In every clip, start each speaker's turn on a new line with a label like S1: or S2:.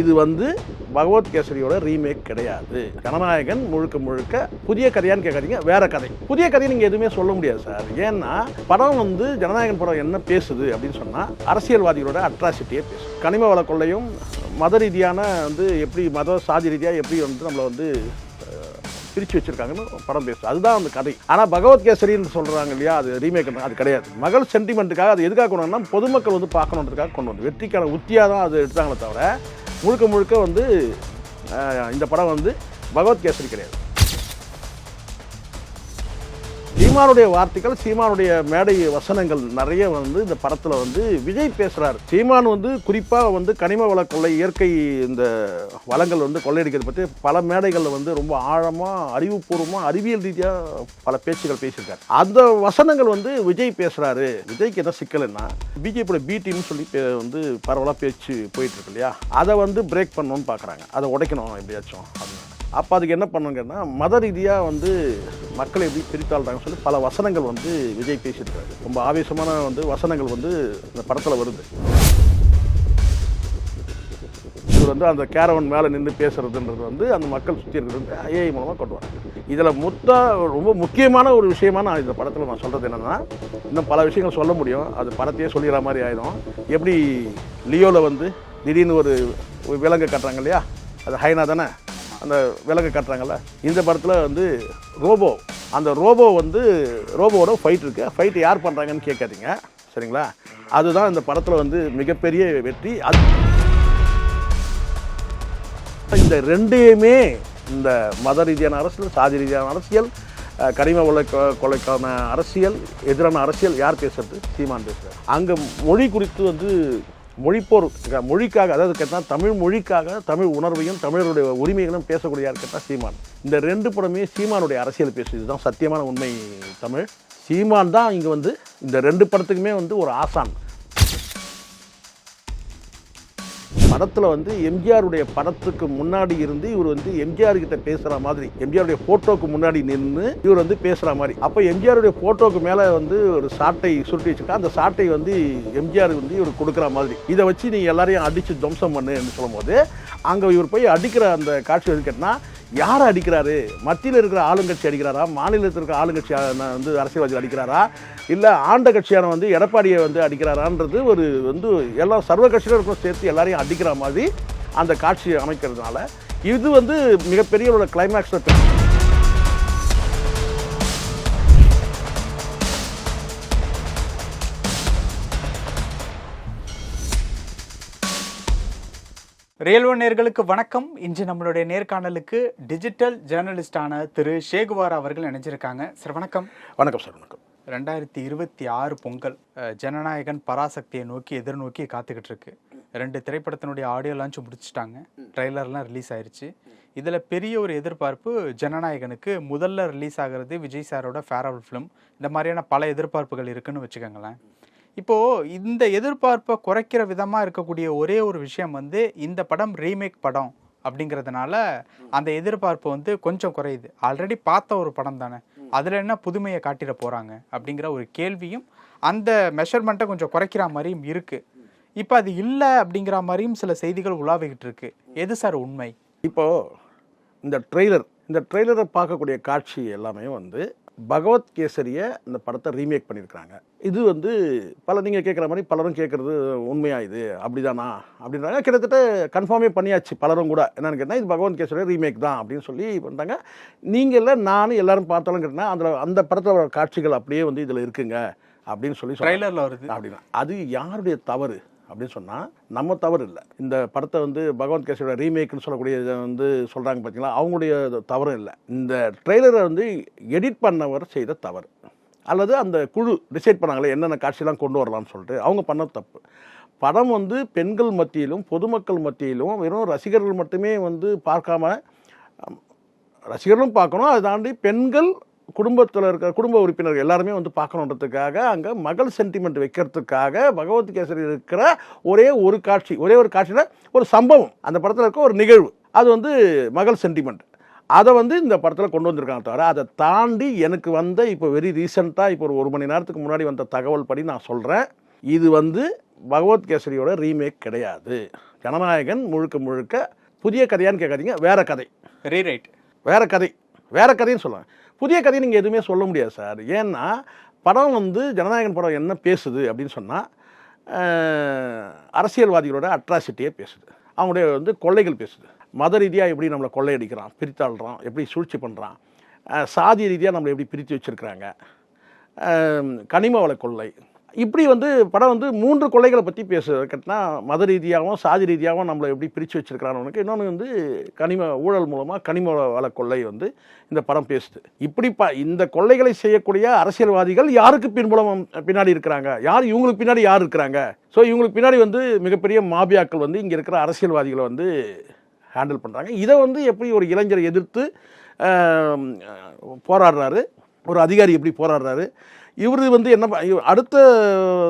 S1: இது வந்து பகவத் கேசரியோட ரீமேக் கிடையாது. ஜனநாயகன் முழுக்க முழுக்க புதிய கதையான்னு கேட்காதீங்க வேற கதை. புதிய கதையை நீங்கள் எதுவுமே சொல்ல முடியாது சார். ஏன்னா படம் வந்து ஜனநாயகன் படம் என்ன பேசுது அப்படின்னு சொன்னால் அரசியல்வாதிகளோட அட்ராசிட்டியே பேசும் கனிம வள கொள்ளையும் மத ரீதியான வந்து எப்படி மத சாதி ரீதியாக எப்படி வந்து நம்மளை வந்து பிரித்து வச்சிருக்காங்கன்னு படம் பேசுது. அதுதான் அந்த கதை. ஆனால் பகவத் கேசரின்னு சொல்கிறாங்க இல்லையா அது ரீமேக் அது கிடையாது. மகள் சென்டிமெண்ட்டுக்காக அது எதுக்காக கொண்டு வந்தா பொதுமக்கள் வந்து பார்க்கணுன்றதுக்காக கொண்டு வந்து வெற்றிக்கான உத்தியாக தான் அது எடுத்தாங்களே தவிர முழுக்க முழுக்க வந்து இந்த படம் வந்து பகவத் கேசரி கிடையாது. சீமானுடைய வார்த்தைகள் சீமானுடைய மேடை வசனங்கள் நிறைய வந்து இந்த படத்தில் வந்து விஜய் பேசுகிறார் சீமான் வந்து குறிப்பாக வந்து கனிம வள கொள்ளை இயற்கை இந்த வளங்கள் வந்து கொள்ளையடிக்கிறது பற்றி பல மேடைகளில் வந்து ரொம்ப ஆழமாக அறிவுபூர்வமாக அறிவியல் ரீதியாக பல பேச்சுகள் பேசியிருக்காரு. அந்த வசனங்கள் வந்து விஜய் பேசுகிறாரு விஜய்க்கு என்ன சிக்கலைன்னா பிஜேபியோட பி டீம்னு சொல்லி பே- வந்து பரவலாக பேச்சு போயிட்டு இருக்கு இல்லையா? அதை வந்து பிரேக் பண்ணணும்னு பார்க்குறாங்க அதை உடைக்கணும் எப்படியாச்சும். அப்படின்னு அப்போ அதுக்கு என்ன பண்ணுங்கன்னா மத ரீதியாக வந்து மக்களை எப்படி பிரித்தாள்றாங்கன்னு சொல்லி பல வசனங்கள் வந்து விஜய் பேசியிருக்காரு. ரொம்ப ஆவேசமான வந்து வசனங்கள் வந்து இந்த படத்தில் வருது. இவர் வந்து அந்த கேரவன் மேலே நின்று பேசுறதுன்றது வந்து அந்த மக்கள் சுற்றி இருக்கிறது ஐஏஐ மூலமாக கொண்டு இதில் மொத்த ரொம்ப முக்கியமான ஒரு விஷயமா நான் இந்த படத்தில் நான் சொல்கிறது என்னென்னா இன்னும் பல விஷயங்கள் சொல்ல முடியும். அது படத்தையே சொல்லிடுற மாதிரி ஆயிடும். எப்படி லியோவில் வந்து திடீர்னு ஒரு ஒரு விலங்கு கட்டுறாங்க இல்லையா? அது ஹைனா தானே? அந்த விலகு கட்டுறாங்கள இந்த படத்தில் வந்து ரோபோ. அந்த ரோபோ வந்து ரோபோவோட ஃபைட் இருக்குது ஃபைட் யார் பண்ணுறாங்கன்னு கேட்காதீங்க. சரிங்களா? அதுதான் இந்த படத்தில் வந்து மிகப்பெரிய வெற்றி. அது இந்த ரெண்டையுமே இந்த மத ரீதியான அரசியல் சாதி ரீதியான அரசியல் கனிம வள கொலைக்கான அரசியல் எதிரான அரசியல் யார் பேசுறது? சீமான் பேசுகிறார் அங்கே மொழி குறித்து வந்து மொழிப்போர் மொழிக்காக அதாவது கேட்டால் தமிழ் மொழிக்காக தமிழ் உணர்வையும் தமிழருடைய உரிமைகளும் பேசக்கூடிய கேட்டால் சீமான். இந்த ரெண்டு படமே சீமானுடைய அரசியல் பேசுது. இதுதான் சத்தியமான உண்மை தமிழ். சீமான் தான் இங்கே வந்து இந்த ரெண்டு படத்துக்குமே வந்து ஒரு ஆசான். படத்தில் வந்து எம்ஜிஆருடைய படத்துக்கு முன்னாடி இருந்து இவர் வந்து எம்ஜிஆர் கிட்ட பேசுகிற மாதிரி எம்ஜிஆருடைய ஃபோட்டோக்கு முன்னாடி நின்று இவர் வந்து பேசுகிற மாதிரி. அப்போ எம்ஜிஆருடைய ஃபோட்டோக்கு மேலே வந்து ஒரு சாட்டை சுருட்டி வச்சுருக்கா அந்த சாட்டை வந்து எம்ஜிஆர் வந்து இவர் கொடுக்குற மாதிரி. இதை வச்சு நீங்கள் எல்லாரையும் அடித்து துவம்சம் பண்ணுன்னு சொல்லும்போது அங்கே இவர் போய் அடிக்கிற அந்த காட்சி வந்து கேட்டால் யார் அடிக்கிறாரு? மத்தியில் இருக்கிற ஆளுங்கட்சி அடிக்கிறாரா? மாநிலத்தில் இருக்கிற ஆளுங்கட்சி வந்து அரசியல்வாதி அடிக்கிறாரா? இல்லை ஆண்ட கட்சியான வந்து எடப்பாடியை வந்து அடிக்கிறாரான்றது ஒரு வந்து எல்லா சர்வ கட்சியினருக்கும் சேர்த்து எல்லாரையும் அடிக்கிற மாதிரி அந்த காட்சியை அமைக்கிறதுனால இது வந்து மிகப்பெரிய ஒரு கிளைமேக்ஸில்
S2: ரியல்வோ நேர்களுக்கு வணக்கம். இன்று நம்மளுடைய நேர்காணலுக்கு டிஜிட்டல் ஜேர்னலிஸ்டான திரு ஷேகுவார் அவர்கள் இணைஞ்சிருக்காங்க. சார் வணக்கம்.
S1: வணக்கம் சார் வணக்கம்.
S2: ரெண்டாயிரத்தி இருபத்தி ஆறு பொங்கல் ஜனநாயகன் பராசக்தியை நோக்கி எதிர்நோக்கி காத்துக்கிட்டு இருக்கு ரெண்டு திரைப்படத்தினுடைய ஆடியோ லான்ச் முடிச்சுட்டாங்க. ட்ரைலர்லாம் ரிலீஸ் ஆயிருச்சு. இதில் பெரிய ஒரு எதிர்பார்ப்பு ஜனநாயகனுக்கு. முதல்ல ரிலீஸ் ஆகிறது விஜய் சாரோட ஃபேரவல் ஃபிலிம் இந்த மாதிரியான பல எதிர்பார்ப்புகள் இருக்குன்னு வச்சுக்கோங்களேன். இப்போது இந்த எதிர்பார்ப்பை குறைக்கிற விதமாக இருக்கக்கூடிய ஒரே ஒரு விஷயம் வந்து இந்த படம் ரீமேக் படம் அப்படிங்கிறதுனால அந்த எதிர்பார்ப்பு வந்து கொஞ்சம் குறையுது. ஆல்ரெடி பார்த்த ஒரு படம் தானே அதில் என்ன புதுமையை காட்டிட போகிறாங்க அப்படிங்கிற ஒரு கேள்வியும் அந்த மெஷர்மெண்ட்டை கொஞ்சம் குறைக்கிற மாதிரியும் இருக்குது இப்போ அது இல்லை அப்படிங்கிற மாதிரியும் சில செய்திகள் உலாவிக்கிட்டு இருக்கு. எது சார் உண்மை?
S1: இப்போது இந்த ட்ரெய்லர் இந்த ட்ரெய்லரை பார்க்கக்கூடிய காட்சி எல்லாமே வந்து பகவத் கேசரியை இந்த படத்தை ரீமேக் பண்ணியிருக்கிறாங்க. இது வந்து பல நீங்கள் கேட்குற மாதிரி பலரும் கேட்குறது உண்மையா இது? அப்படிதானா? அப்படின்றாங்க. கிட்டத்தட்ட கன்ஃபார்மே பண்ணியாச்சு பலரும் கூட. என்னன்னு கேட்டால் இது பகவத் கேசரி ரீமேக் தான் அப்படின்னு சொல்லி பண்ணிட்டாங்க நீங்கள் இல்லை நானும் எல்லாரும் பார்த்தாலும் கேட்டால் அதில் அந்த படத்தில் வர காட்சிகள் அப்படியே வந்து இதில் இருக்குங்க அப்படின்னு சொல்லி.
S2: ட்ரைலரில் வருது.
S1: அப்படின்னா அது யாருடைய தவறு? அப்படின்னு சொன்னால் நம்ம தவறு இல்லை. இந்த படத்தை வந்து பகவத் கேசியோட ரீமேக்னு சொல்லக்கூடிய இதை வந்து சொல்கிறாங்க பார்த்தீங்களா அவங்களுடைய தவறும் இல்லை. இந்த ட்ரெய்லரை வந்து எடிட் பண்ணவர் செய்த தவறு. அல்லது அந்த குழு டிசைட் பண்ணாங்களே என்னென்ன காட்சியெலாம் கொண்டு வரலாம்னு சொல்லிட்டு அவங்க பண்ண தப்பு. படம் வந்து பெண்கள் மத்தியிலும் பொதுமக்கள் மத்தியிலும் வெறும் ரசிகர்கள் மட்டுமே வந்து பார்க்காம ரசிகர்களும் பார்க்கணும். அதை தாண்டி பெண்கள் குடும்பத்தில் இருக்கிற குடும்ப உறுப்பினர்கள் எல்லாருமே வந்து பார்க்கணுன்றதுக்காக அங்கே மகள் சென்டிமெண்ட் வைக்கிறதுக்காக பகவத் கேசரி இருக்கிற ஒரே ஒரு காட்சி ஒரே ஒரு காட்சியில் ஒரு சம்பவம். அந்த படத்தில் இருக்க ஒரு நிகழ்வு. அது வந்து மகள் சென்டிமெண்ட் அதை வந்து இந்த படத்தில் கொண்டு வந்திருக்காங்க தவிர அதை தாண்டி எனக்கு வந்த இப்போ வெரி ரீசெண்டாக இப்போ ஒரு ஒரு மணி நேரத்துக்கு முன்னாடி வந்த தகவல் படி நான் சொல்கிறேன் இது வந்து பகவத் கேசரியோட ரீமேக் கிடையாது. ஜனநாயகன் முழுக்க முழுக்க புதிய கதையான்னு கேட்காதீங்க வேற கதை.
S2: ரீரைட்
S1: வேற கதை. வேற கதைன்னு சொல்லலாம் புதிய கதையை நீங்கள் எதுவுமே சொல்ல முடியாது சார். ஏன்னா படம் வந்து ஜனநாயகன் படம் என்ன பேசுது அப்படின்னு சொன்னால் அரசியல்வாதிகளோட அட்ராசிட்டியே பேசுது. அவங்களுடைய வந்து கொள்ளைகள் பேசுது. மத ரீதியாக எப்படி நம்மளை கொள்ளையடிக்கிறான் பிரித்தாள்றான் எப்படி சூழ்ச்சி பண்ணுறான் சாதி ரீதியாக நம்மளை எப்படி பிரித்து வச்சுருக்கிறாங்க கனிம வள கொள்ளை இப்படி வந்து படம் வந்து மூன்று கொள்ளைகளை பற்றி பேசுறது மத ரீதியாகவும் சாதி ரீதியாகவும் நம்மளை எப்படி பிரித்து வச்சிருக்கிறான்னு இன்னொன்று வந்து கனிம ஊழல் மூலமாக கனிம வள கொள்ளை வந்து இந்த படம் பேசுது. இப்படி ப இந்த கொள்ளைகளை செய்யக்கூடிய அரசியல்வாதிகள் யாருக்கு பின்புலம் பின்னாடி இருக்கிறாங்க? யார் இவங்களுக்கு பின்னாடி யார் இருக்கிறாங்க? ஸோ இவங்களுக்கு பின்னாடி வந்து மிகப்பெரிய மாபியாக்கள் வந்து இங்கே இருக்கிற அரசியல்வாதிகளை வந்து ஹேண்டில் பண்ணுறாங்க இதை வந்து எப்படி ஒரு இளைஞரை எதிர்த்து போராடுறாரு? ஒரு அதிகாரி எப்படி போராடுறாரு? இவர் வந்து என்ன அடுத்த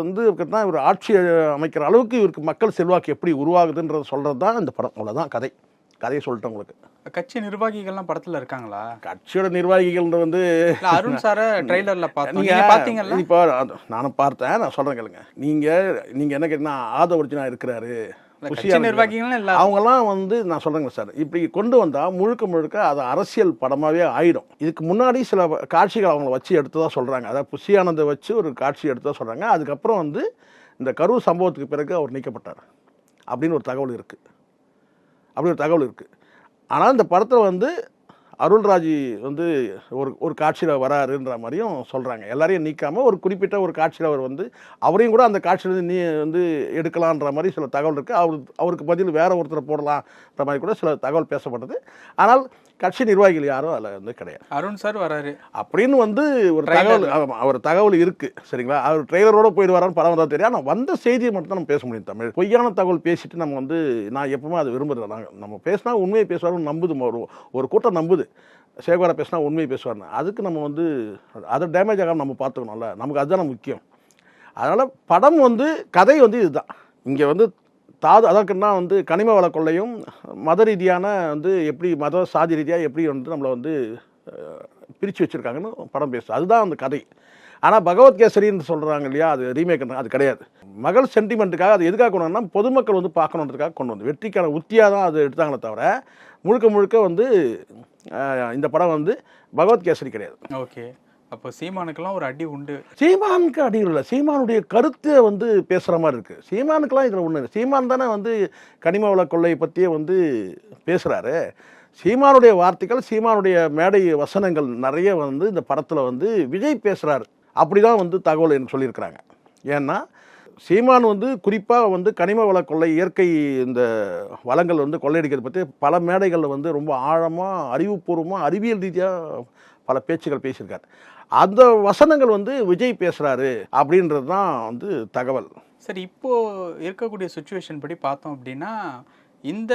S1: வந்து பார்த்தா இவர் ஆட்சி அமைக்கிற அளவுக்கு இவருக்கு மக்கள் செல்வாக்கு எப்படி உருவாகுதுன்றத சொல்கிறது தான் இந்த படம். அவ்வளோதான் கதை. கதையை சொல்லிட்டேன் உங்களுக்கு.
S2: கட்சி நிர்வாகிகள்லாம் படத்துல இருக்காங்களா?
S1: கட்சியோட நிர்வாகிகள் வந்து
S2: அருண் சார
S1: நீங்க
S2: பாத்தீங்கல்ல
S1: இப்போ நானும் பார்த்தேன். நான் சொல்கிறேன் கேளுங்க. நீங்கள் நீங்கள் என்ன கேட்டீங்கன்னா ஆத ஒரிஜினா இருக்கிறாரு.
S2: கட்சி நிர்வாகிகள்லாம் இல்ல
S1: அவங்கெல்லாம் வந்து நான் சொல்கிறேங்க சார். இப்படி கொண்டு வந்தால் முழுக்க முழுக்க அது அரசியல் படமாகவே ஆயிடும். இதுக்கு முன்னாடி சில காட்சிகள் அவங்கள வச்சு எடுத்ததா சொல்கிறாங்க அதாவது புஷியானந்தை வச்சு ஒரு காட்சி எடுத்ததா சொல்கிறாங்க அதுக்கப்புறம் வந்து இந்த கரூர் சம்பவத்துக்கு பிறகு அவர் நீக்கப்பட்டார். அப்படின்னு ஒரு தகவல் இருக்குது அப்படி ஒரு தகவல் இருக்குது ஆனால் இந்த படத்தில் வந்து அருள்ராஜி வந்து ஒரு ஒரு காட்சியில் வராருன்ற மாதிரியும் சொல்கிறாங்க எல்லாரையும் நீக்காமல் ஒரு குறிப்பிட்ட ஒரு காட்சியில் அவர் வந்து அவரையும் கூட அந்த காட்சியிலேருந்து நீ வந்து எடுக்கலான்ற மாதிரி சில தகவல் இருக்குது அவர் அவருக்கு பதில் வேறு ஒருத்தரை போடலான்ற மாதிரி கூட சில தகவல் பேசப்பட்டது. ஆனால் கட்சி நிர்வாகிகள் யாரும் அதில் வந்து கிடையாது.
S2: அருண் சார் வராரு.
S1: அப்படின்னு வந்து ஒரு தகவல் அவர் தகவல் இருக்கு சரிங்களா? அவர் ட்ரெய்லரோட போயிடுவாரான்னு படம் தான் தெரியும். ஆனால் வந்த செய்தியை மட்டும் தான் நம்ம பேச முடியும் தமிழ். பொய்யான தகவல் பேசிட்டு நம்ம வந்து நான் எப்பவுமே அது விரும்புறேன். நாங்கள் நம்ம பேசினா உண்மையை பேசுவாருன்னு நம்புது. ஒரு ஒரு கூட்டம் நம்புது. சேகரா பேசினா உண்மையை பேசுவார்னு அதுக்கு நம்ம வந்து அதை டேமேஜ் ஆகாம நம்ம பார்த்துக்கணும்ல. நமக்கு அதுதான் முக்கியம். அதனால் படம் வந்து கதை வந்து இதுதான். இங்கே வந்து தாது அதற்குன்னா வந்து கனிம வள கொள்ளையும் மத ரீதியான வந்து எப்படி மத சாதி ரீதியாக எப்படி வந்து நம்மளை வந்து பிரித்து வச்சுருக்காங்கன்னு படம் பேசுது. அதுதான் அந்த கதை. ஆனால் பகவத்கேசரின்னு சொல்கிறாங்க இல்லையா அது ரீமேக் அது கிடையாது. மகள் சென்டிமெண்ட்டுக்காக அது எதுக்காக கொண்டு வந்தால் பொதுமக்கள் வந்து பார்க்கணுன்றதுக்காக கொண்டு வந்து வெற்றிக்கான உத்தியாக தான் அது எடுத்தாங்களே தவிர முழுக்க முழுக்க வந்து இந்த படம் வந்து பகவத் கேசரி கிடையாது.
S2: ஓகே. அப்போ சீமானுக்கெல்லாம் ஒரு அடி உண்டு.
S1: சீமானுக்கு அடி இல்லை. சீமானுடைய கருத்தை வந்து பேசுகிற மாதிரி இருக்குது சீமானுக்கெல்லாம் இதில் ஒன்று சீமான் தானே வந்து கனிம வள கொள்ளையை பற்றியே வந்து பேசுகிறாரு சீமானுடைய வார்த்தைகள் சீமானுடைய மேடை வசனங்கள் நிறைய வந்து இந்த படத்தில் வந்து விஜய் பேசுகிறாரு அப்படி தான் வந்து தகவல் எனக்கு சொல்லியிருக்கிறாங்க. ஏன்னா சீமான் வந்து குறிப்பாக வந்து கனிம வள கொள்ளை இயற்கை இந்த வளங்கள் வந்து கொள்ளையடிக்கிறது பற்றி பல மேடைகளில் வந்து ரொம்ப ஆழமாக அறிவுபூர்வமாக அறிவியல் ரீதியாக பல பேச்சுகள் பேசியிருக்காரு. அந்த வசனங்கள் வந்து விஜய் பேசுகிறாரு அப்படின்றது தான் வந்து தகவல்.
S2: சரி இப்போ இருக்கக்கூடிய சுச்சுவேஷன் படி பார்த்தோம் அப்படின்னா இந்த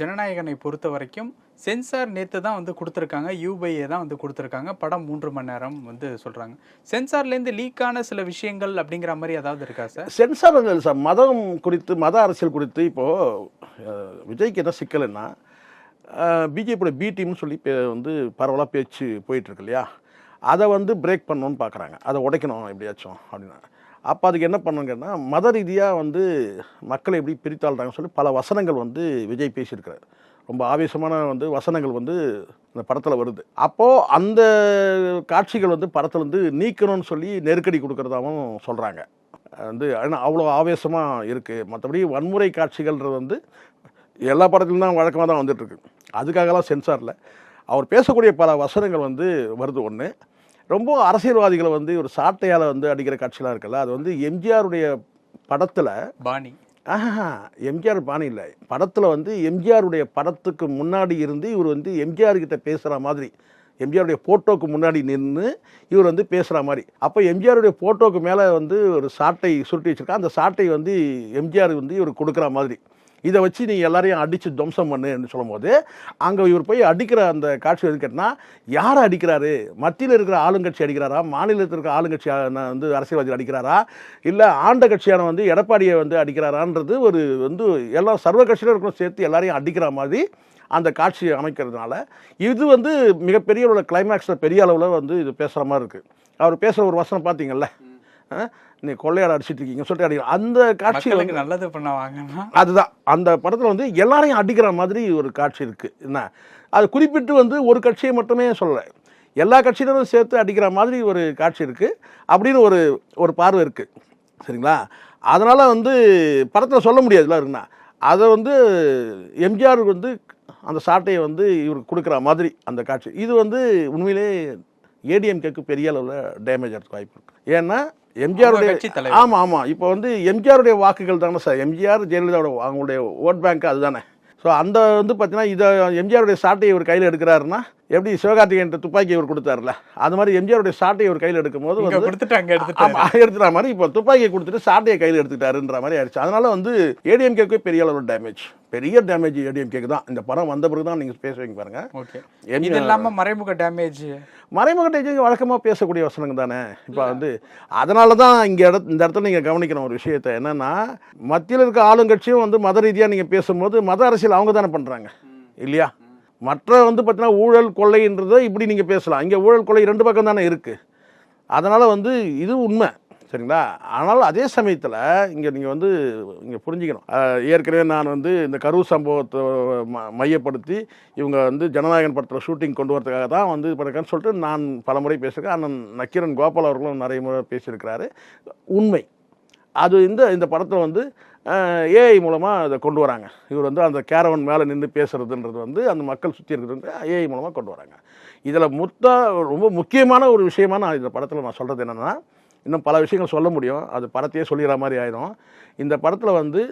S2: ஜனநாயகனை பொறுத்த வரைக்கும் சென்சார் நேற்று தான் வந்து கொடுத்துருக்காங்க யூபைஏ தான் வந்து கொடுத்துருக்காங்க படம் மூன்று மணி நேரம் வந்து சொல்கிறாங்க சென்சார்லேருந்து லீக்கான சில விஷயங்கள் அப்படிங்கிற மாதிரி ஏதாவது இருக்கா சார்
S1: சென்சார் சார் மதம் குறித்து மத அரசியல் குறித்து இப்போது விஜய்க்கு என்ன சிக்கல்னா பிஜேபியோட பி டீம்னு சொல்லி வந்து பரவலாக பேச்சு போயிட்டுருக்கு இல்லையா? அதை வந்து பிரேக் பண்ணணும்னு பார்க்குறாங்க. அதை உடைக்கணும் எப்படியாச்சும் அப்படின்னா. அப்போ அதுக்கு என்ன பண்ணுங்கன்னா மத ரீதியாக வந்து மக்களை எப்படி பிரித்தாள்றாங்கன்னு சொல்லி பல வசனங்கள் வந்து விஜய் பேசியிருக்கிறார். ரொம்ப ஆவேசமான வந்து வசனங்கள் வந்து இந்த படத்தில் வருது. அப்போது அந்த காட்சிகள் வந்து படத்தில் வந்து நீக்கணும்னு சொல்லி நெருக்கடி கொடுக்குறதாவும் சொல்கிறாங்க வந்து ஆனால் அவ்வளோ ஆவேசமாக இருக்குது மற்றபடி வன்முறை காட்சிகள்ன்றது வந்து எல்லா படத்துலையும் தான் வழக்கமாக தான் வந்துட்டுருக்கு அதுக்காகலாம் சென்சாரில் அவர் பேசக்கூடிய பல வசனங்கள் வந்து வருது ஒன்று ரொம்ப அரசியல்வாதிகளை வந்து ஒரு சாட்டையால் வந்து அடிக்கிற காட்சிலாம் இருக்குல்ல அது வந்து எம்ஜிஆருடைய படத்தில்
S2: பாணி.
S1: ஆஹா எம்ஜிஆர் பாணி இல்லை. படத்தில் வந்து எம்ஜிஆருடைய படத்துக்கு முன்னாடி இருந்து இவர் வந்து எம்ஜிஆர் கிட்ட பேசுகிற மாதிரி எம்ஜிஆருடைய ஃபோட்டோக்கு முன்னாடி நின்று இவர் வந்து பேசுகிற மாதிரி. அப்போ எம்ஜிஆருடைய ஃபோட்டோக்கு மேலே வந்து ஒரு சாட்டை சுருட்டி வச்சிருக்கா அந்த சாட்டை வந்து எம்ஜிஆர் வந்து இவர் கொடுக்குற மாதிரி. இதை வச்சு நீ எல்லாரையும் அடித்து துவம்சம் பண்ணுன்னு சொல்லும்போது அங்கே இவர் போய் அடிக்கிற அந்த காட்சி எது யாரை அடிக்கிறாரு? மத்தியில் இருக்கிற ஆளுங்கட்சி அடிக்கிறாரா? மாநிலத்தில் இருக்கிற ஆளுங்கட்சி வந்து அரசியல்வாதி அடிக்கிறாரா? இல்லை ஆண்ட கட்சியான வந்து எடப்பாடியை வந்து அடிக்கிறாரான்றது ஒரு வந்து எல்லா சர்வ கட்சியினருக்கும் சேர்த்து எல்லாரையும் அடிக்கிற மாதிரி அந்த காட்சி அமைக்கிறதுனால இது வந்து மிகப்பெரிய உள்ள கிளைமேக்ஸில் பெரிய அளவில் வந்து இது பேசுகிற மாதிரி இருக்குது அவர் பேசுகிற ஒரு வசனம் பார்த்தீங்கல்ல நீ கொள்ளையாட அடிச்சிட்டு இருக்கீங்க சொல்லிட்டு அடிக்கிறோம் அந்த காட்சி
S2: நல்லது பண்ண வாங்கன்னா.
S1: அதுதான். அந்த படத்தில் வந்து எல்லாரையும் அடிக்கிற மாதிரி ஒரு காட்சி இருக்குது என்ன? அது குறிப்பிட்டு வந்து ஒரு கட்சியை மட்டுமே சொல்லலை. எல்லா கட்சியினரும் சேர்த்து அடிக்கிற மாதிரி ஒரு காட்சி இருக்குது அப்படின்னு ஒரு ஒரு பார்வை இருக்குது சரிங்களா? அதனால் வந்து படத்தில் சொல்ல முடியாதுல்ல இருக்குண்ணா அதை வந்து எம்ஜிஆர் வந்து அந்த சாட்டையை வந்து இவருக்கு கொடுக்குற மாதிரி அந்த காட்சி. இது வந்து உண்மையிலே ஏடிஎம்கேக்கு பெரிய அளவில் டேமேஜ் ஆகிறதுக்கு வாய்ப்பு இருக்குது ஏன்னா எம்ஜிஆருடைய. ஆமாம் ஆமாம் இப்போ வந்து எம்ஜிஆருடைய வாக்குகள் தானே சார். எம்ஜிஆர் ஜெயலலிதாவோட அவங்களுடைய ஓட் பேங்க் அதுதானே. ஸோ அந்த வந்து பார்த்தீங்கன்னா இதை எம்ஜிஆருடைய சாட்டையை இவர் கையில் எடுக்கிறாருன்னா எப்படி சிவகார்த்திகேயன் துப்பாக்கி இவர் கொடுத்தாருல? அது மாதிரி எம்ஜிஆருடைய சாட்டையை இவர் கையில் எடுக்கும்போது
S2: இங்க
S1: வந்து
S2: கொடுத்துட்டு அங்க எடுத்துட்டு
S1: ஆமா எடுத்துற மாதிரி இப்போ துப்பாக்கியை கொடுத்துட்டு சாட்டையை கையில் எடுத்துக்கிட்டாருன்ற மாதிரி ஆயிடுச்சு. அதனால வந்து ஏடிஎம்கேக்கு பெரிய அளவு டேமேஜ் பெரிய டேமேஜ் ஏடிஎம்கேக்கு தான். இந்த படம் வந்த பிறகு தான் நீங்கள் பேசுவீங்க பாருங்க.
S2: ஓகே. இது இல்லாம மறைமுக டேமேஜ்
S1: மறைமுக டேஜ் வழக்கமாக பேசக்கூடிய வசனங்க தானே? இப்போ வந்து அதனால தான் இங்கே இட இந்த இடத்துல நீங்கள் கவனிக்கணும் ஒரு விஷயத்தை என்னன்னா மத்தியில் இருக்க ஆளுங்கட்சியும் வந்து மத ரீதியாக நீங்கள் பேசும்போது மத அரசியல் அவங்க தானே பண்ணுறாங்க இல்லையா? மற்ற வந்து பார்த்தீங்கன்னா ஊழல் கொள்ளைன்றதை இப்படி நீங்கள் பேசலாம். இங்கே ஊழல் கொள்ளை ரெண்டு பக்கம் தானே இருக்குது அதனால் வந்து இது உண்மை. சரிங்களா? ஆனால் அதே சமயத்தில் இங்கே நீங்கள் வந்து இங்கே புரிஞ்சுக்கணும். ஏற்கனவே நான் வந்து இந்த கரூர் சம்பவத்தை ம மையப்படுத்தி இவங்க வந்து ஜனநாயகன் படத்தில் ஷூட்டிங் கொண்டு வரதுக்காக தான் வந்து பண்ணுறேன்னு சொல்லிட்டு நான் பல முறை பேசியிருக்கேன். அண்ணன் நக்கீரன் கோபால் அவர்களும் நிறைய முறை பேசியிருக்கிறாரு. உண்மை. அது இந்த இந்த படத்தில் வந்து ஏஐ மூலமாக அதை கொண்டு வராங்க. இவர் வந்து அந்த கேரவன் மேலே நின்று பேசுகிறதுன்றது வந்து அந்த மக்கள் சுற்றி இருக்கிறது ஏஐ மூலமாக கொண்டு வராங்க. இதில் முத்த ரொம்ப முக்கியமான ஒரு விஷயமா நான் இந்த படத்தில் நான் சொல்கிறது என்னென்னா இன்னும் பல விஷயங்கள் சொல்ல முடியும். அது படத்தையே சொல்லிடுற மாதிரி ஆயிடும் இந்த படத்தில் வந்து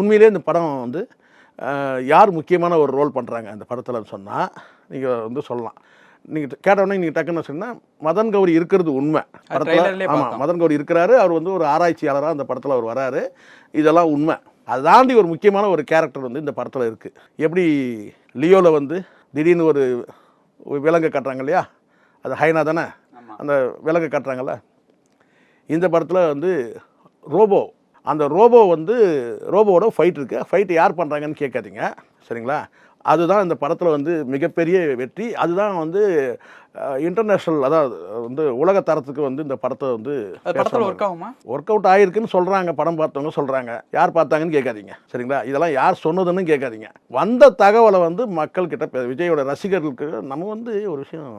S1: உண்மையிலே இந்த படம் வந்து யார் முக்கியமான ஒரு ரோல் பண்ணுறாங்க இந்த படத்தில் சொன்னால் நீங்கள் வந்து சொல்லலாம். நீங்கள் கேட்டவுடனே நீங்கள் டக்குன்னு சொன்னால் மதன் கௌரி இருக்கிறது உண்மை.
S2: trailerலயே
S1: ஆமாம். மதன் கௌரி இருக்கிறாரு. அவர் வந்து ஒரு ஆராய்ச்சியாளராக அந்த படத்தில் அவர் வராரு. இதெல்லாம் உண்மை. அதை தாண்டி ஒரு முக்கியமான ஒரு கேரக்டர் வந்து இந்த படத்தில் இருக்குது எப்படி லியோவில் வந்து திடீர்னு ஒரு விலங்கை கட்டுறாங்க இல்லையா? அது ஹைனா தானே. அந்த விலங்கை கட்டுறாங்கல்ல. இந்த படத்தில் வந்து ரோபோ. அந்த ரோபோ வந்து ரோபோவோட ஃபைட் இருக்கு. ஃபைட் யார் பண்ணுறாங்கன்னு கேட்காதீங்க. சரிங்களா? அதுதான் இந்த படத்தில் வந்து மிகப்பெரிய வெற்றி. அதுதான் வந்து இன்டர்நேஷ்னல் அதாவது வந்து உலக தரத்துக்கு வந்து இந்த படத்தை வந்து
S2: படத்துல ஒர்க் ஆகுமா?
S1: ஒர்க் அவுட் ஆயிருக்குன்னு சொல்கிறாங்க படம் பார்த்தவங்க சொல்கிறாங்க யார் பார்த்தாங்கன்னு கேட்காதீங்க சரிங்களா? இதெல்லாம் யார் சொன்னதுன்னு கேட்காதீங்க. வந்த தகவலை வந்து மக்கள்கிட்ட விஜயோட ரசிகர்களுக்கு நம்ம வந்து ஒரு விஷயம்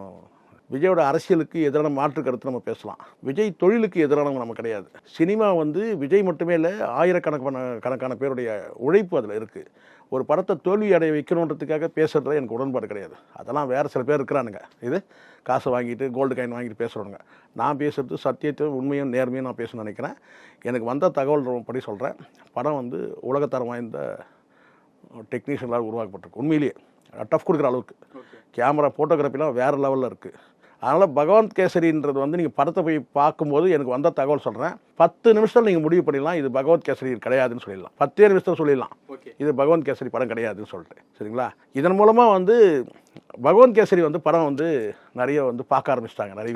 S1: விஜயோட அரசியலுக்கு எதிரான மாற்று கருத்து நம்ம பேசலாம். விஜய் தொழிலுக்கு எதிரானவங்க நம்ம கிடையாது. சினிமா வந்து விஜய் மட்டுமே இல்லை ஆயிரக்கணக்கான கணக்கான பேருடைய உழைப்பு அதில் இருக்குது ஒரு படத்தை தோல்வி அடைய வைக்கணுன்றதுக்காக பேசுறதுல எனக்கு உடன்பாடு கிடையாது. அதெல்லாம் வேறு சில பேர் இருக்கிறானுங்க. இது காசை வாங்கிட்டு கோல்டு காயின் வாங்கிட்டு பேசுகிறவங்க நான் பேசுறது சத்தியத்தையும் உண்மையும் நேர்மையும் நான் பேசணும்னு நினைக்கிறேன். எனக்கு வந்த தகவல் படி சொல்கிறேன் படம் வந்து உலகத்தரம் வாய்ந்த டெக்னீஷியனால் உருவாக்கப்பட்டிருக்கு. உண்மையிலேயே. டஃப் கொடுக்குற அளவுக்கு. கேமரா ஃபோட்டோகிராஃபிலாம் வேறு லெவலில் இருக்குது அதனால் பகவந்த் கேசரின்றது வந்து நீங்கள் படத்தை போய் பார்க்கும்போது எனக்கு வந்த தகவல் சொல்கிறேன் பத்து நிமிஷத்தில் நீங்கள் முடிவு பண்ணிடலாம். இது பகவந்த் கேசரி கிடையாதுன்னு சொல்லிடலாம். பத்தே நிமிஷத்தில் சொல்லிடலாம். இது பகவந்த் கேசரி படம் கிடையாதுன்னு சொல்லிட்டு. சரிங்களா? இதன் மூலமாக வந்து பகவந்த் கேசரி வந்து படம் வந்து நிறைய வந்து பார்க்க ஆரம்பிச்சிட்டாங்க. நிறைய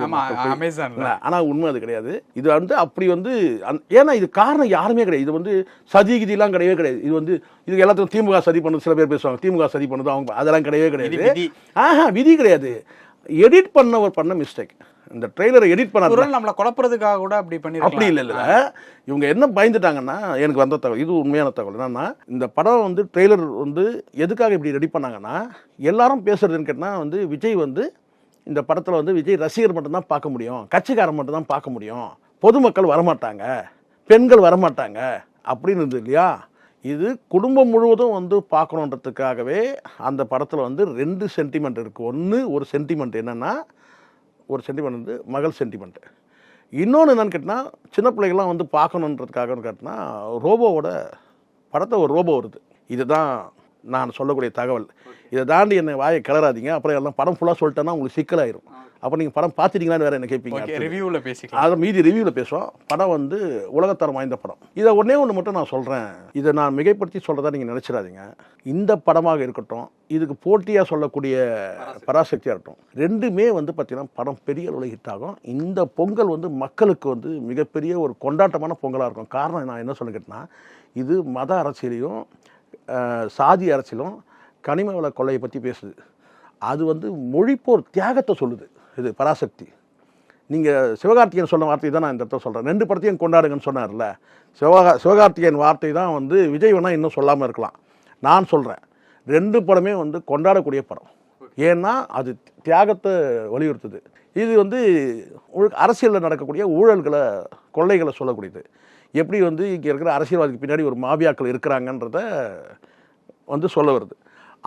S1: ஆனால் உண்மை அது கிடையாது. இது வந்து அப்படி வந்து ஏன்னா இது காரணம் யாருமே கிடையாது. இது வந்து சதி கிதிலாம் கிடையவே கிடையாது. இது வந்து இது எல்லாத்துக்கும் திமுக சதி பண்ணுது சில பேர் பேசுவாங்க. திமுக சதி பண்ணுது அவங்க அதெல்லாம் கிடையவே கிடையாது. ஆஹா விதி கிடையாது. எடிட் பண்ணவர் பண்ண மிஸ்டேக் இந்த ட்ரெய்லரை எடிட் பண்ண
S2: நம்மள குழப்பறதுக்காக கூட அப்படி
S1: அப்படி
S2: பண்ணிருக்கலாம்
S1: இல்லை. இல்லை இவங்க என்ன பயந்துட்டாங்கன்னா எனக்கு வந்த தகவல் இது உண்மையான தகவல். என்னன்னா இந்த படம் வந்து ட்ரெய்லர் வந்து எதுக்காக இப்படி ரெடி பண்ணாங்கன்னா எல்லாரும் பேசுறதுன்னு கேட்டால் வந்து விஜய் வந்து இந்த படத்தில் வந்து விஜய் ரசிகர் மட்டும்தான் பார்க்க முடியும். கட்சிக்காரன் மட்டும்தான் பார்க்க முடியும். பொதுமக்கள் வரமாட்டாங்க. பெண்கள் வரமாட்டாங்க. அப்படின்னு இருந்தது இல்லையா? இது குடும்பம் முழுவதும் வந்து பார்க்கணுன்றதுக்காகவே அந்த படத்தில் வந்து ரெண்டு சென்டிமெண்ட் இருக்குது ஒன்று ஒரு சென்டிமெண்ட் என்னென்னா ஒரு சென்டிமெண்ட் வந்து மகள் சென்டிமெண்ட் இன்னொன்று என்னென்னு கேட்டால் சின்ன பிள்ளைகள்லாம் வந்து பார்க்கணுன்றதுக்காகன்னு கேட்டினா ரோபோவோட படத்தை ஒரு ரோபோ வருது. இதுதான் நான் சொல்லக்கூடிய தகவல். இதை தாண்டி என்னை வாயை கிளறாதீங்க. அப்புறம் எல்லாம் படம் ஃபுல்லாக சொல்லிட்டேன்னா உங்களுக்கு சிக்கலாயிரும். அப்போ நீங்கள் படம் பார்த்துட்டீங்களான்னு வேறு என்ன கேட்பீங்க.
S2: ரிவ்யூல பேசிக்கலாம்.
S1: அதை மீதி ரிவ்யூவில் பேசுவோம். படம் வந்து உலகத்தரம் வாய்ந்த படம். இதை ஒன்றே ஒன்று மட்டும் நான் சொல்கிறேன் இதை நான் மிகைப்படுத்தி சொல்கிறதா நீங்கள் நினச்சிடாதீங்க. இந்த படமாக இருக்கட்டும் இதுக்கு போட்டியாக சொல்லக்கூடிய பராசக்தியாக இருக்கட்டும் ரெண்டுமே வந்து பார்த்திங்கன்னா படம் பெரிய அளவில் ஹிட் ஆகும். இந்த பொங்கல் வந்து மக்களுக்கு வந்து மிகப்பெரிய ஒரு கொண்டாட்டமான பொங்கலாக இருக்கும். காரணம் நான் என்ன சொல்ல கேட்டேன்னா இது மத அரசியலையும் சாதி அரசியலும் கனிம வள கொள்ளையை பற்றி பேசுது. அது வந்து மொழிப்போர் தியாகத்தை சொல்லுது. இது பராசக்தி. நீங்கள் சிவகார்த்திகேயன் சொன்ன வார்த்தை தான் நான் இந்த இடத்துல சொல்கிறேன் ரெண்டு படத்தையும் கொண்டாடுங்கன்னு சொன்னார்ல. சிவகா சிவகார்த்திகேயன் வார்த்தை தான் வந்து விஜய் வேணால் இன்னும் சொல்லாமல் இருக்கலாம். நான் சொல்கிறேன் ரெண்டு படமே வந்து கொண்டாடக்கூடிய படம். ஏன்னா அது தியாகத்தை வலியுறுத்துது. இது வந்து அரசியலில் நடக்கக்கூடிய ஊழல்களை கொள்ளைகளை சொல்லக்கூடியது. எப்படி வந்து இங்கே இருக்கிற அரசியல்வாதிக்கு பின்னாடி ஒரு மாபியாக்கள் இருக்கிறாங்கன்றத வந்து சொல்ல வருது.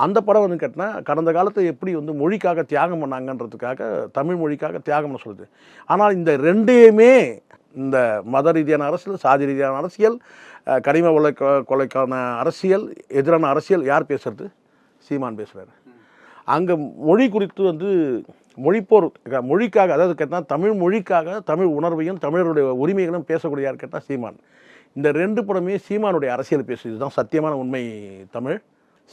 S1: அந்த படம் வந்து கேட்டினா கடந்த காலத்தை எப்படி வந்து மொழிக்காக தியாகம் பண்ணாங்கன்றதுக்காக தமிழ் மொழிக்காக தியாகம்னு சொல்லுது. ஆனால் இந்த ரெண்டையுமே இந்த மத ரீதியான அரசியல் சாதி ரீதியான அரசியல் கனிம கொலை கொலைக்கான அரசியல் எதிரான அரசியல் யார் பேசுறது? சீமான் பேசுகிறாரு அங்கே மொழி குறித்து வந்து மொழிப்போர் மொழிக்காக அதாவது கேட்டால் தமிழ் மொழிக்காக தமிழ் உணர்வையும் தமிழருடைய உரிமைகளும் பேசக்கூடிய யார் கேட்டால் சீமான். இந்த ரெண்டு படமே சீமானுடைய அரசியல் பேசுது இதுதான் சத்தியமான உண்மை தமிழ்.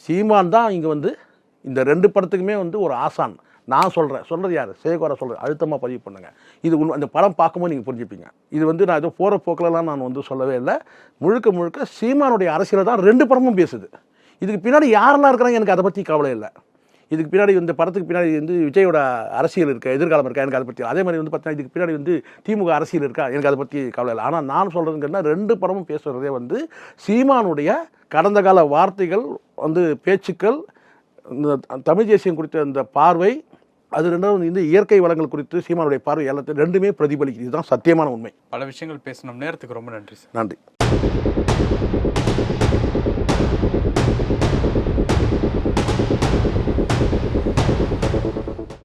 S1: சீமான் தான் இங்கே வந்து இந்த ரெண்டு படத்துக்குமே வந்து ஒரு ஆசான். நான் சொல்கிறேன் சொல்கிறது யார்? சேகோரா சொல்கிறேன் அழுத்தமாக பதிவு பண்ணுங்கள் இது உண் அந்த படம் பார்க்கும்போது நீங்கள் புரிஞ்சுப்பீங்க. இது வந்து நான் ஏதோ போகிற போக்கிலலாம் நான் வந்து சொல்லவே இல்லை. முழுக்க முழுக்க சீமானுடைய அரசியலை தான் ரெண்டு படமும் பேசுது. இதுக்கு பின்னாடி யாரெல்லாம் இருக்கிறாங்க எனக்கு அதை பற்றி கவலை இல்லை. இதுக்கு பின்னாடி இந்த படத்துக்கு பின்னாடி வந்து விஜயோட அரசியல் இருக்கா எதிர்காலம் இருக்கா எனக்கு அதை பற்றி அதே மாதிரி வந்து பார்த்தீங்கன்னா இதுக்கு பின்னாடி வந்து திமுக அரசியல் இருக்கா எனக்கு அதை பற்றி கவலை இல்லை. ஆனால் நான் சொல்கிறதுங்கன்னா ரெண்டு படமும் பேசுகிறதே வந்து சீமானுடைய கடந்த கால வார்த்தைகள் வந்து பேச்சுக்கள் இந்த தமிழ் தேசியம் குறித்த இந்த பார்வை அது ரெண்டாவது இந்த இயற்கை வளங்கள் குறித்து சீமானுடைய பார்வை எல்லாத்தையும் ரெண்டுமே பிரதிபலிக்குது. இதுதான் சத்தியமான உண்மை.
S2: பல விஷயங்கள் பேசணும் நேரத்துக்கு ரொம்ப நன்றி சார்.
S1: நன்றி. ハハハハ!